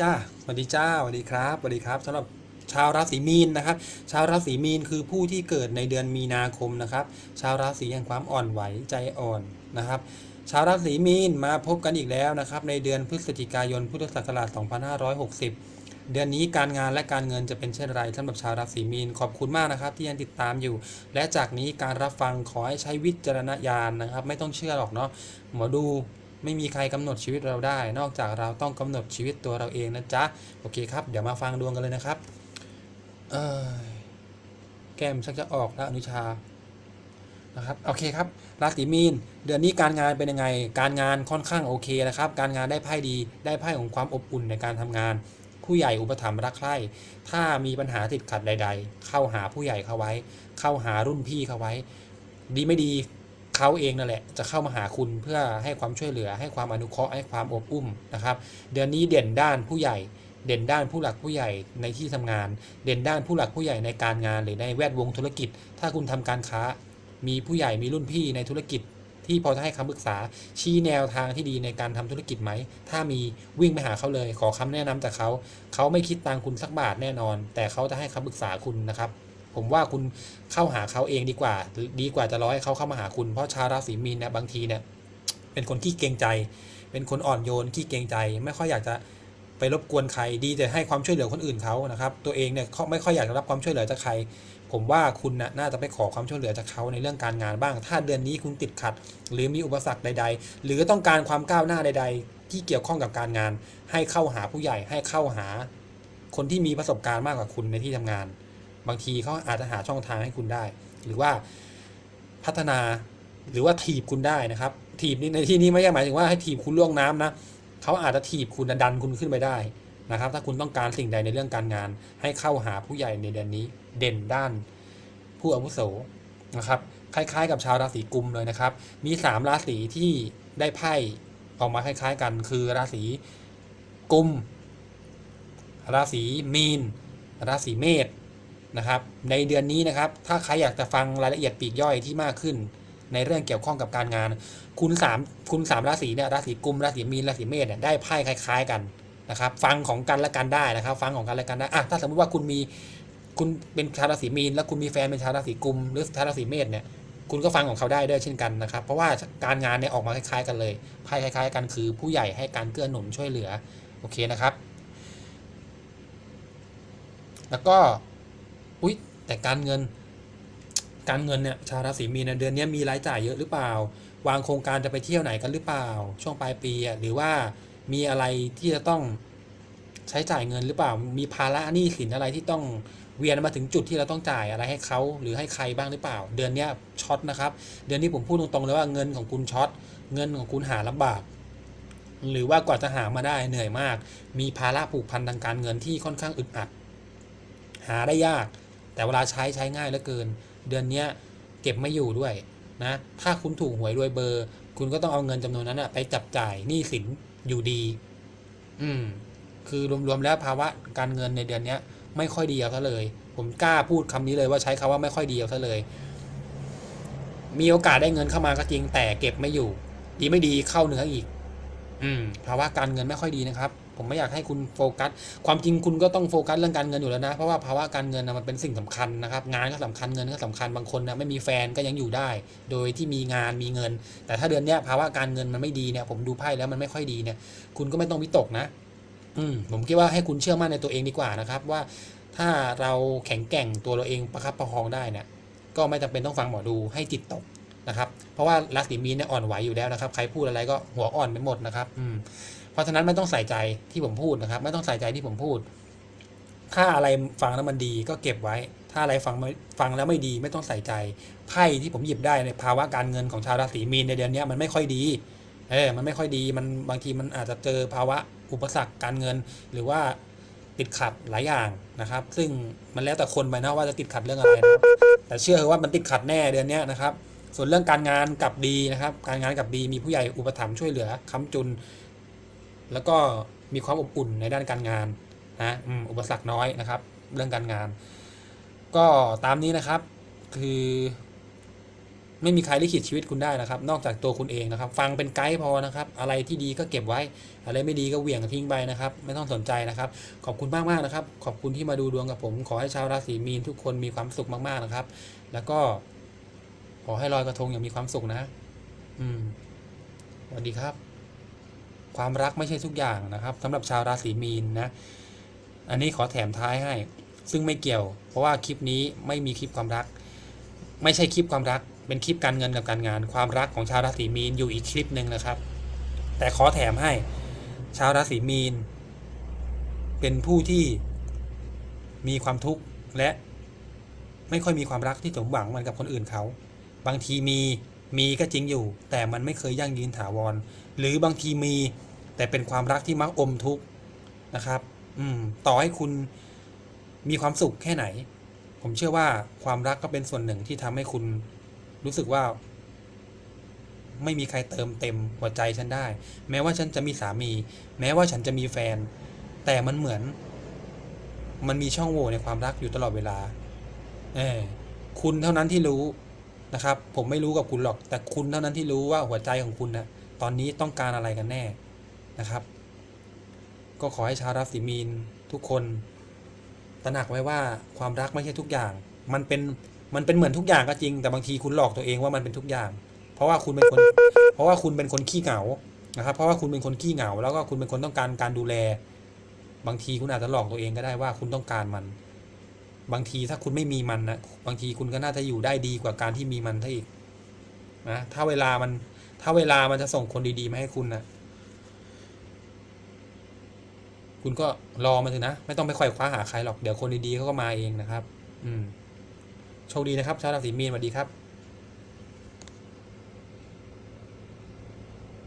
จ้าสวัสดีจ้าสวัสดีครับสวัสดีครับสำหรับชาวราศีมีนนะครับ ชาวราศีมีนคือผู้ที่เกิดในเดือนมีนาคมนะครับ ชาวราศีแห่งความอ่อนไหวใจอ่อนนะครับ ชาวราศีมีนมาพบกันอีกแล้วนะครับ ในเดือนพฤศจิกายนพุทธศักราช 2560 เดือนนี้การงานและการเงินจะเป็นเช่นไรสำหรับชาวราศีมีนขอบคุณมากนะครับ ที่ยังติดตามอยู่ และจากนี้การรับฟังขอให้ใช้วิจารณญาณนะครับ ไม่ต้องเชื่อหรอกเนาะหมอดู ไม่มีใครกำหนดชีวิตเราได้ นอกจากเราต้องกำหนดชีวิตตัวเราเองนะจ๊ะ โอเคครับ เดี๋ยวมาฟังดวงกันเลยนะครับ เอ้ยแก้มชักจะออกแล้วอนุชา นะครับ โอเคครับ ราศีมีน เดือนนี้การงานเป็นยังไง การงานค่อนข้างโอเคนะครับ การงานได้ไพ่ดี ได้ไพ่ของความอบอุ่นในการทำงาน ผู้ใหญ่อุปถัมภ์รักใคร่ ถ้ามีปัญหาติดขัดใด ๆ เข้าหาผู้ใหญ่เขาไว้ เข้าหารุ่นพี่เขาไว้ ดีไม่ดี เขาเองนั่นแหละจะเข้ามาหาคุณเพื่อให้ความช่วยเหลือ ให้ความอนุเคราะห์ให้ความอบอุ้มนะครับ เดือนนี้เด่นด้านผู้ใหญ่ เด่นด้านผู้หลักผู้ใหญ่ในที่ทำงาน เด่นด้านผู้หลักผู้ใหญ่ในการงาน หรือในแวดวงธุรกิจ ถ้าคุณทำการค้า มีผู้ใหญ่มีรุ่นพี่ในธุรกิจ ที่พอจะให้คำปรึกษาชี้แนวทางที่ดีในการทำธุรกิจไหม ถ้ามีวิ่งไปหาเขาเลย ขอคำแนะนำจากเขาเขาไม่คิดตังคุณสักบาทแน่นอน แต่เขาจะให้คำปรึกษาคุณนะครับ ผมว่าคุณเข้าหาเขาเองดีกว่า ดีกว่าจะรอให้เขาเข้ามาหาคุณ เพราะชาวราศีมีนเนี่ยบางทีเนี่ยเป็นคนขี้เกรงใจ เป็นคนอ่อนโยนขี้เกรงใจ ไม่ค่อยอยากจะไปรบกวนใครดีแต่ให้ความช่วยเหลือคนอื่นเขานะครับ ตัวเองเนี่ยไม่ค่อยอยากจะรับความช่วยเหลือจากใคร ผมว่าคุณนะน่าจะไปขอความช่วยเหลือจากเขาในเรื่องการงานบ้าง ถ้าเดือนนี้คุณติดขัด หรือมีอุปสรรคใด ๆ หรือต้องการความก้าวหน้าใด ๆ ที่เกี่ยวข้องกับการงาน ให้เข้าหาผู้ใหญ่ให้เข้าหาคนที่มีประสบการณ์มากกว่าคุณในที่ทำงาน บางทีเขาอาจจะหาช่องทางให้คุณได้ หรือว่าพัฒนาหรือว่าถีบคุณได้นะครับ ถีบนี่ในที่นี้ไม่ใช่หมายถึงว่าให้ถีบคุณล่วงน้ำนะเขาอาจจะถีบคุณดันคุณขึ้นไปได้นะครับ ถ้าคุณต้องการสิ่งใดในเรื่องการงาน ให้เข้าหาผู้ใหญ่ในเดือนนี้ เด่นด้าน ผู้อาวุโสนะครับ คล้าย ๆ กับชาวราศีกุมเลยนะครับ มี 3 ราศีที่ได้ไพ่ออกมาคล้ายๆ กันคือราศีกุม ราศีมีน ราศีเมษ นะครับ ในเดือนนี้นะครับ ถ้าใครอยากจะฟังรายละเอียดปีกย่อยที่มากขึ้น ในเรื่องเกี่ยวข้องกับการงาน คุณสามคุณสามราศีเนี่ยราศีกุมราศีมีนราศีเมษเนี่ยได้ไพ่คล้ายๆกันนะครับ ฟังของกันและกันได้นะครับ ฟังของกันและกันได้อะถ้าสมมติว่าคุณมีคุณเป็นชาวราศีมีน แล้วคุณมีแฟนเป็นชาวราศีกุม หรือชาวราศีเมษเนี่ยคุณก็ฟังของเขาได้ด้วยเช่นกันนะครับ เพราะว่าการงานเนี่ยออกมาคล้ายๆ กันเลยไพ่คล้าย ๆ กันคือ ผู้ใหญ่ให้การเกื้อหนุนช่วยเหลือโอเคนะครับ แล้วก็ แต่การเงิน การเงินเนี่ยชาวราศีมีนเนเดือนนี้มีรายจ่ายเยอะหรือเปล่า วางโครงการจะไปเที่ยวไหนกันหรือเปล่า ช่วงปลายปีอะหรือว่ามีอะไรที่จะต้องใช้จ่ายเงินหรือเปล่า มีภาระหนี้สินอะไรที่ต้องเวียนมาถึงจุดที่เราต้องจ่ายอะไรให้เขาหรือให้ใครบ้างหรือเปล่า เดือนนี้ช็อตนะครับ เดือนนี้ผมพูดตรงๆเลยว่าเงินของคุณช็อตเงินของคุณหาลำบากหรือว่ากว่าจะหามาได้เหนื่อยมาก มีภาระผูกพันทางการเงินที่ค่อนข้างอึดอัด หาได้ยาก แต่เวลาใช้ใช้ง่ายเหลือเกิน เดือนนี้เก็บไม่อยู่ด้วยนะถ้าคุณถูกหวยรวยเบอร์ คุณก็ต้องเอาเงินจำนวนนั้นนะไปจับจ่ายหนี้สินอยู่ดี อืมคือรวมๆแล้วภาวะการเงินในเดือนเนี้ยไม่ค่อยดีเอาซะเลย ผมกล้าพูดคำนี้เลยว่าใช้คาว่าไม่ค่อยดีเอาซะเลย มีโอกาสได้เงินเข้ามาก็จริงแต่เก็บไม่อยู่ ดีไม่ดีเข้าเนื้ออีก อืมภาวะการเงินไม่ค่อยดีนะครับ ผมไม่อยากให้คุณโฟกัส ความจริงคุณก็ต้องโฟกัสเรื่องการเงินอยู่แล้วนะ เพราะว่าภาวะการเงินนะมันเป็นสิ่งสำคัญนะครับ งานก็สำคัญเงินก็สำคัญบางคนนะไม่มีแฟนก็ยังอยู่ได้ โดยที่มีงานมีเงิน แต่ถ้าเดือนเนี้ยภาวะการเงินมันไม่ดีเนี่ยผมดูไพ่แล้วมันไม่ค่อยดีเนี่ย คุณก็ไม่ต้องวิตกนะ อืมผมคิดว่าให้คุณเชื่อมั่นในตัวเองดีกว่านะครับ ว่าถ้าเราแข็งแกร่งตัวเราเองประคับประคองได้เนี่ยก็ไม่จำเป็นต้องฟังหมอดูให้จิตตกนะครับ เพราะว่าราศีมีนเนี่ยอ่อนไหวอยู่แล้วนะครับ ใครพูดอะไรก็หัวอ่อนไปหมดนะครับ อืม เพราะฉะนั้นไม่ต้องใส่ใจที่ผมพูดนะครับ ไม่ต้องใส่ใจที่ผมพูด ถ้าอะไรฟังแล้วมันดีก็เก็บไว้ ถ้าอะไรฟังไม่ฟังแล้วไม่ดีไม่ต้องใส่ใจไพ่ที่ผมหยิบได้ในภาวะการเงินของชาวราศีมีนในเดือนนี้มันไม่ค่อยดีเออมันไม่ค่อยดีมันบางทีมันอาจจะเจอภาวะอุปสรรคการเงิน หรือว่าติดขัดหลายอย่างนะครับ ซึ่งมันแล้วแต่คนไปนะว่าจะติดขัดเรื่องอะไรนะครับแต่เชื่อเถอะว่ามันติดขัดแน่เดือนนี้นะครับ ส่วนเรื่องการงานกับดีนะครับ การงานกับดีมีผู้ใหญ่อุปถัมภ์ช่วยเหลือค้ำจุน แล้วก็มีความอบอุ่นในด้านการงานนะอุปสรรคน้อยนะครับ เรื่องการงาน ก็ตามนี้นะครับคือ ไม่มีใครลิขิตชีวิตคุณได้นะครับ นอกจากตัวคุณเองนะครับ ฟังเป็นไกด์พอนะครับ อะไรที่ดีก็เก็บไว้ อะไรไม่ดีก็เหวี่ยงทิ้งไปนะครับ ไม่ต้องสนใจนะครับ ขอบคุณมากมากนะครับ ขอบคุณที่มาดูดวงกับผม ขอให้ชาวราศีมีนทุกคนมีความสุขมากๆนะครับ แล้วก็ ขอให้ลอยกระทงอย่างมีความสุขนะ อืมสวัสดีครับ ความรักไม่ใช่ทุกอย่างนะครับสำหรับชาวราศีมีนนะ อันนี้ขอแถมท้ายให้ ซึ่งไม่เกี่ยว เพราะว่าคลิปนี้ไม่มีคลิปความรัก ไม่ใช่คลิปความรัก เป็นคลิปการเงินกับการงาน ความรักของชาวราศีมีนอยู่อีกคลิปหนึ่งนะครับ แต่ขอแถมให้ ชาวราศีมีน เป็นผู้ที่มีความทุกข์และไม่ค่อยมีความรักที่สมหวังเหมือนกับคนอื่นเขา บางทีมี มีก็จริงอยู่ แต่มันไม่เคยยั่งยืนถาวร หรือบางทีมีแต่เป็นความรักที่มักอมทุกข์นะครับ อืม ต่อให้คุณมีความสุขแค่ไหน ผมเชื่อว่าความรักก็เป็นส่วนหนึ่งที่ทำให้คุณรู้สึกว่า ไม่มีใครเติมเต็มหัวใจฉันได้ แม้ว่าฉันจะมีสามี แม้ว่าฉันจะมีแฟน แต่มันเหมือน มันมีช่องโหว่ในความรักอยู่ตลอดเวลา เออคุณเท่านั้นที่รู้ นะครับ ผมไม่รู้กับคุณหรอก แต่คุณเท่านั้นที่รู้ว่าหัวใจของคุณนะตอนนี้ต้องการอะไรกันแน่นะครับ ก็ขอให้ชาวราศีมีนทุกคนตระหนักไว้ว่าความรักไม่ใช่ทุกอย่าง มันเป็นมันเป็นเหมือนทุกอย่างก็จริง แต่บางทีคุณหลอกตัวเองว่ามันเป็นทุกอย่าง เพราะว่าคุณเป็นคน เพราะว่าคุณเป็นคนขี้เหงานะครับ เพราะว่าคุณเป็นคนขี้เหงา แล้วก็คุณเป็นคนต้องการการดูแล บางทีคุณอาจจะหลอกตัวเองก็ได้ว่าคุณต้องการมัน บางทีถ้าคุณไม่มีมันนะบางทีคุณก็น่าจะอยู่ได้ดีกว่าการที่มีมันถ้าอีกนะถ้าเวลามัน ถ้าเวลามันจะส่งคนดีๆมาให้คุณนะคุณก็รอมาเถอะนะ ไม่ต้องไปไขว่คว้าหาใครหรอกเดี๋ยวคนดีๆเขาก็มาเองนะครับ อืมโชคดีนะครับชาวราศีมีนสวัสดีครับ